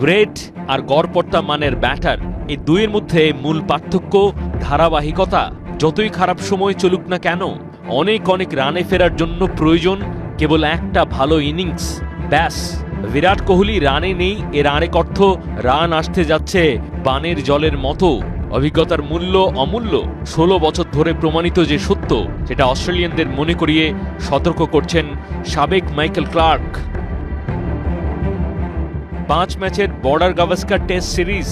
Great আর গড়পড়তা মানের batter, এই দুইয়ের মধ্যে মূল পার্থক্য ধারাবাহিকতা। যতই খারাপ সময় চলুক না কেন, অনেক অনেক রানে ফেরার জন্য প্রয়োজন কেবল একটা ভালো ইনিংস। ব্যাস, বিরাট কোহলি রানে নেই, এর আরেক অর্থ রান আসতে যাচ্ছে বানের জলের মতো। অভিজ্ঞতার মূল্য অমূল্য। ষোলো বছর ধরে প্রমাণিত যে সত্য, সেটা অস্ট্রেলিয়ানদের মনে করিয়ে সতর্ক করছেন সাবেক মাইকেল ক্লার্ক। পাঁচ ম্যাচের Border Gavaskar test series.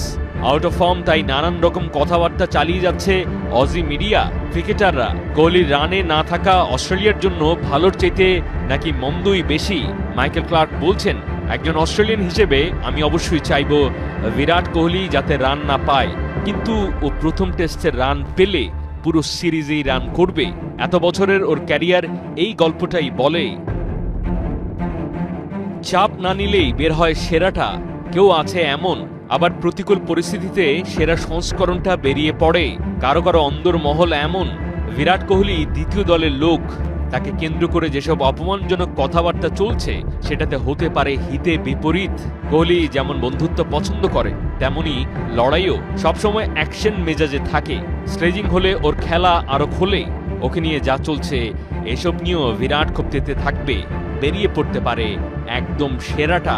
Out of form তাই নানান রকম কথাবার্তা চালিয়ে যাচ্ছে অজি মিডিয়া ক্রিকেটাররা কোহলির রানে না থাকা অস্ট্রেলিয়ার জন্য ভালোর চাইতে নাকি মন্দই বেশি? মাইকেল ক্লার্ক বলছেন, একজন অস্ট্রেলিয়ান হিসেবে আমি অবশ্যই চাইব বিরাট কোহলি যাতে রান না পায়। কিন্তু ও প্রথম টেস্টের রান পেলে পুরো সিরিজেই রান করবে। এত বছরের ওর ক্যারিয়ার এই গল্পটাই বলে। চাপ না নিলেই বের হয় সেরাটা। কেউ আছে এমন, আবার প্রতিকূল পরিস্থিতিতে সেরা সংস্করণটা বেরিয়ে পড়ে। কারও কারও অন্দর মহল এমন, বিরাট কোহলি দ্বিতীয় দলের লোক। তাকে কেন্দ্র করে যেসব অপমানজনক কথাবার্তা চলছে, সেটাতে হতে পারে হিতে বিপরীত। কোহলি যেমন বন্ধুত্ব পছন্দ করে, তেমনি লড়াইও সবসময় অ্যাকশন মেজাজে থাকে। স্ট্রেজিং হলে ওর খেলা আরও খোলে। ওকে নিয়ে যা চলছে, এসব নিয়েও বিরাট তেতে থাকবে। বেরিয়ে পড়তে পারে। একদম সেরাটা